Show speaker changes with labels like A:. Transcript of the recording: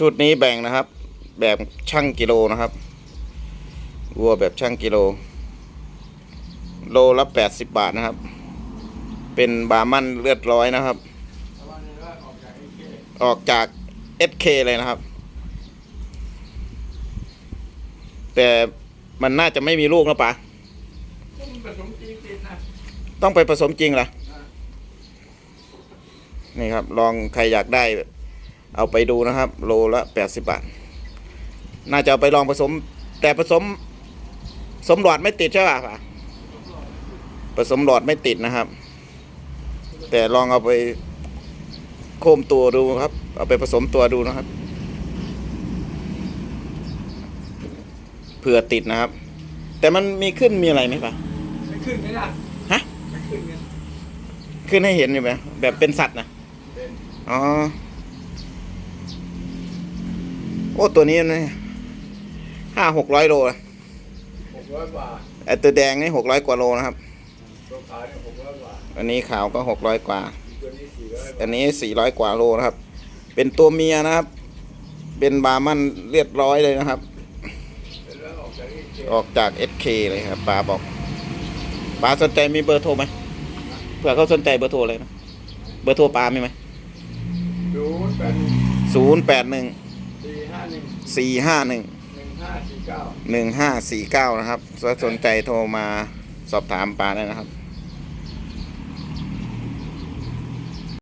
A: ชุดนี้แบ่งนะครับ แบบช่างกิโลนะครับวัวแบบช่างกิโล โลละแปดสิบบาทนะครับ เป็นบาร์มันเลือดร้อยนะครับ ออกจาก SK เลยนะครับ แต่มันน่าจะไม่มีลูกนะปะ
B: ผสมจริงติดนะ
A: ต้องไปผสมจริงเหรอนี่ครับ ลองใครอยากได้ เอาไปดูนะครับ โลละแปดสิบบาท น่าจะเอาไปลองผสม แต่ผสม สมหลอดไม่ติดใช่ป่ะปะผสมหลอดไม่ติดนะครับ แต่ลองเอาไปโค้มตัวดูครับ เอาไปผสมตัวดูนะครับเผื่อติดนะครับ แต่มันมีขึ้นมีอะไรไหมปะ
B: ไม่ขึ้นไม่ได้
A: ฮะ
B: ไม่ขึ้นเงิน
A: ขึ้นให้เห็นอยู่ไหมแบบเป็นสัตว์นะ
B: เป็น
A: อ๋อโอ้ตัวนี้นี่ห้าหกร้อยโลนะ
B: หกร้อยบาท
A: ไอตัวแดงนี่หกร้อยกว่าโลนะครับ
B: ตัวขาวเนี่ยหกร้อยบาท
A: อันนี้ขาวก็หกร้อยกว่า
B: ตัวนี้สี่ร้อย
A: อันนี้สี่ร้อยกว่าโลนะครับ เป็นตัวเมียนะครับ เป็นบาร์มันเรียบร้อยเลยนะครับ
B: แล้วออกจากนี่เจ็ด
A: ออกจาก SK เลยครับปาบอกปาสนใจมีเบอร์โทรไหมเผื่อเขาสนใจเบอร์โทรเลยนะ เบอร์โทรปามีไหม
B: ศูนย์แปด
A: ศูนย์แปดหนึ่ง
B: สี่ หนึ่ง
A: สี่ห้าหนึ่ง
B: หนึ่งห้าสี่เก้า
A: หนึ่งห้าสี่เก้านะครับถ้าสนใจโทรมาสอบถามปาได้นะครับ